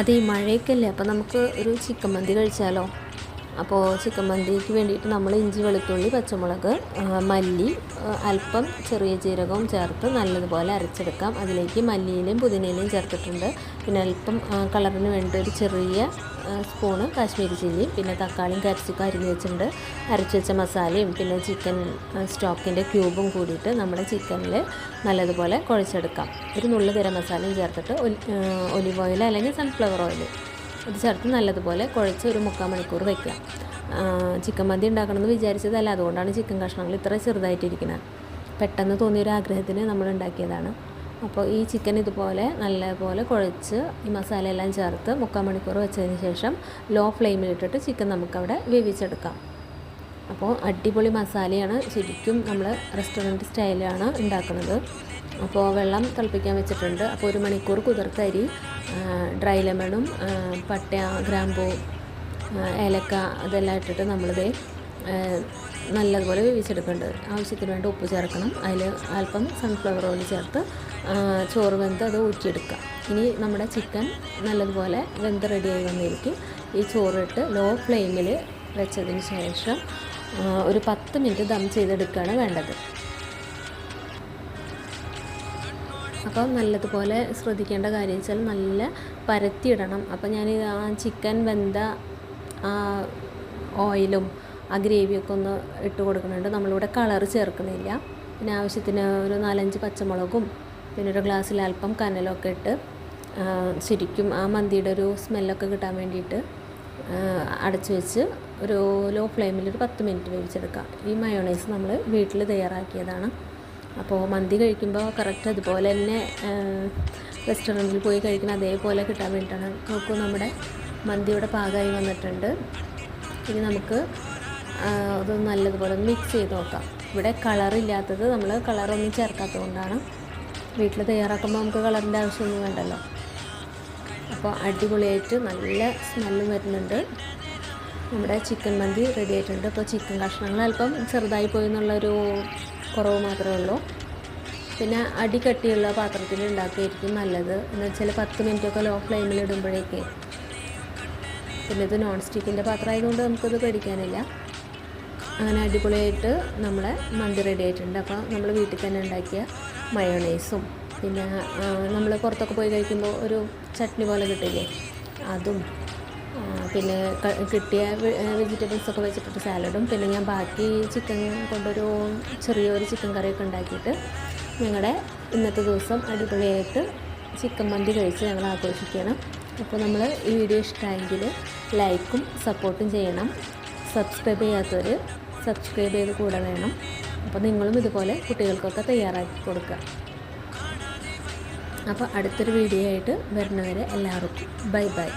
അത് മഴയൊക്കെ അല്ലേ? അപ്പോൾ നമുക്ക് ഒരു ചിക്കൻ മന്തി കഴിച്ചാലോ? അപ്പോൾ ചിക്കൻ മന്തിക്ക് വേണ്ടിയിട്ട് നമ്മൾ ഇഞ്ചി വെളുത്തുള്ളി പച്ചമുളക് മല്ലി അല്പം ചെറിയ ജീരകവും ചേർത്ത് നല്ലതുപോലെ അരച്ചെടുക്കാം. അതിലേക്ക് മല്ലിയിലും പുതിനയിലയും ചേർത്തിട്ടുണ്ട്. പിന്നെ അല്പം കളറിന് വേണ്ടി ഒരു ചെറിയ സ്പൂണ് കാശ്മീരി ചില്ലിയും പിന്നെ തക്കാളിയും കരച്ചിക്കും അരിഞ്ഞ് വെച്ചിട്ടുണ്ട്. അരച്ച് വെച്ച മസാലയും പിന്നെ ചിക്കൻ സ്റ്റോക്കിന്റെ ക്യൂബും കൂടിയിട്ട് നമ്മുടെ ചിക്കനിൽ നല്ലതുപോലെ കുഴച്ചെടുക്കാം. ഒരു നുള്ളു ഗരം മസാലയും ചേർത്തിട്ട് ഒലി- ഒലിവ് ഓയിൽ അല്ലെങ്കിൽ സൺഫ്ലവർ ഓയിൽ. ഇത് ചേർത്ത് നല്ലതുപോലെ കുഴച്ച് ഒരു മുക്കാൽ മണിക്കൂർ വെക്കുക. ആ, ചിക്കൻ മന്തി ഉണ്ടാക്കണമെന്ന് വിചാരിച്ചതല്ല. അതുകൊണ്ടാണ് ചിക്കൻ കഷ്ണങ്ങൾ ഇത്ര ചെറുതായിട്ടിരിക്കുന്നത്. പെട്ടെന്ന് തോന്നിയൊരു ആഗ്രഹത്തിന് നമ്മൾ ഉണ്ടാക്കിയതാണ്. അപ്പോൾ ഈ ചിക്കൻ ഇതുപോലെ നല്ലപോലെ കുഴച്ച് ഈ മസാല എല്ലാം ചേർത്ത് മുക്കാൽ മണിക്കൂർ വെച്ചതിന് ശേഷം ലോ ഫ്ലെയിമിലിട്ടിട്ട് ചിക്കൻ നമുക്കവിടെ വേവിച്ചെടുക്കാം. അപ്പോൾ അടിപൊളി മസാലയാണ് ശരിക്കും നമ്മൾ റെസ്റ്റോറന്റ് സ്റ്റൈലാണ് ഉണ്ടാക്കുന്നത്. അപ്പോൾ വെള്ളം തിളപ്പിക്കാൻ വെച്ചിട്ടുണ്ട്. അപ്പോൾ ഒരു മണിക്കൂർ കുതിർത്ത അരി ഡ്രൈ ലെമണും പട്ട ഗ്രാമ്പൂ ഏലക്ക അതെല്ലാം ഇട്ടിട്ട് നമ്മളിത് നല്ലതുപോലെ വേവിച്ചെടുക്കുന്നുണ്ട് ആവശ്യത്തിന് വേണ്ട ഉപ്പ് ചേർക്കണം. അതിൽ അല്പം സൺഫ്ലവർ ഓയിൽ ചേർത്ത് ചോറ് വെന്ത് അത് ഊറ്റിയെടുക്കുക. ഇനി നമ്മുടെ ചിക്കൻ നല്ലതുപോലെ വെന്ത് റെഡിയായി വന്നിരിക്കും. ഈ ചോറിട്ട് ലോ ഫ്ലെയിമിൽ വെച്ചതിന് ശേഷം ഒരു പത്ത് മിനിറ്റ് ദം ചെയ്തെടുക്കുകയാണ് വേണ്ടത്. അപ്പോൾ നല്ലതുപോലെ ശ്രദ്ധിക്കേണ്ട കാര്യം വെച്ചാൽ നല്ല പരത്തിയിടണം. അപ്പോൾ ഞാൻ ആ ചിക്കൻ വെന്ത ആ ഓയിലും ആ ഗ്രേവിയൊക്കെ ഒന്ന് ഇട്ട് കൊടുക്കുന്നുണ്ട്. നമ്മളിവിടെ കളർ ചേർക്കുന്നില്ല. പിന്നെ ആവശ്യത്തിന് ഒരു നാലഞ്ച് പച്ചമുളകും പിന്നെ ഒരു ഗ്ലാസ്സിൽ അല്പം കനലൊക്കെ ഇട്ട് ശരിക്കും ആ മന്തിയുടെ ഒരു സ്മെല്ലൊക്കെ കിട്ടാൻ വേണ്ടിയിട്ട് അടച്ചു വെച്ച് ഒരു ലോ ഫ്ലെയിമിൽ ഒരു പത്ത് മിനിറ്റ് വേവിച്ചെടുക്കാം. ഈ മയോണൈസ് നമ്മൾ വീട്ടിൽ തയ്യാറാക്കിയതാണ്. അപ്പോൾ മന്തി കഴിക്കുമ്പോൾ കറക്റ്റ് അതുപോലെ തന്നെ റെസ്റ്റോറന്റിൽ പോയി കഴിക്കുന്ന അതേപോലെ കിട്ടാൻ വേണ്ടിയിട്ടാണ് നോക്കൂ നമ്മുടെ മന്തിയുടെ പാകമായി വന്നിട്ടുണ്ട്. ഇനി നമുക്ക് അത് നല്ലതുപോലെ മിക്സ് ചെയ്ത് നോക്കാം. ഇവിടെ കളറില്ലാത്തത് നമ്മൾ കളറൊന്നും ചേർക്കാത്തത് കൊണ്ടാണ് വീട്ടിൽ തയ്യാറാക്കുമ്പോൾ നമുക്ക് കളറിന്റെ ആവശ്യമൊന്നും വേണ്ടല്ലോ. അപ്പോൾ അടിപൊളിയായിട്ട് നല്ല സ്മെല്ലും വരുന്നുണ്ട്. നമ്മുടെ ചിക്കൻ മന്തി റെഡി ആയിട്ടുണ്ട്. അപ്പോൾ ചിക്കൻ കഷ്ണങ്ങൾ അല്പം ചെറുതായി പോയി എന്നുള്ളൊരു കുറവ് മാത്രമേ ഉള്ളൂ. പിന്നെ അടി കട്ടിയുള്ള പാത്രത്തിൽ ഉണ്ടാക്കിയായിരിക്കും നല്ലത്. എന്ന് വെച്ചാൽ പത്ത് മിനിറ്റൊക്കെ ലോ ഫ്ലെയിമിൽ ഇടുമ്പോഴേക്ക്. പിന്നെ ഇത് നോൺ സ്റ്റിക്കിന്റെ പാത്രമായതുകൊണ്ട് നമുക്കത് പേടിക്കാനില്ല. അങ്ങനെ അടിപൊളിയായിട്ട് നമ്മുടെ മന്തി റെഡി ആയിട്ടുണ്ട്. അപ്പോൾ നമ്മൾ വീട്ടിൽ തന്നെ ഉണ്ടാക്കിയ മയോണൈസും പിന്നെ നമ്മൾ പുറത്തൊക്കെ പോയി കഴിക്കുമ്പോൾ ഒരു ചട്നി പോലെ കിട്ടില്ലേ? അതും. പിന്നെ കിട്ടിയ വെജിറ്റബിൾസ് ഒക്കെ വെച്ചിട്ട് സാലഡും. പിന്നെ ഞാൻ ബാക്കി ചിക്കൻ കൊണ്ടൊരു ചെറിയൊരു ചിക്കൻ കറിയൊക്കെ ഉണ്ടാക്കിയിട്ട് ഞങ്ങളുടെ ഇന്നത്തെ ദിവസം അടിപൊളിയായിട്ട് ചിക്കൻ മന്തി കഴിച്ച് ഞങ്ങൾ ആഘോഷിക്കണം. അപ്പോൾ നമ്മൾ ഈ വീഡിയോ ഇഷ്ടമായെങ്കിൽ ലൈക്കും സപ്പോർട്ടും ചെയ്യണം. സബ്സ്ക്രൈബ് ചെയ്യാത്തവർ സബ്സ്ക്രൈബ് ചെയ്ത് കൂടെ വേണം. അപ്പോൾ നിങ്ങളും ഇതുപോലെ കുട്ടികൾക്കൊക്കെ തയ്യാറാക്കി കൊടുക്കുക അപ്പോൾ അടുത്തൊരു വീഡിയോ ആയിട്ട് വരുന്നവരെ എല്ലാവർക്കും ബൈ ബൈ.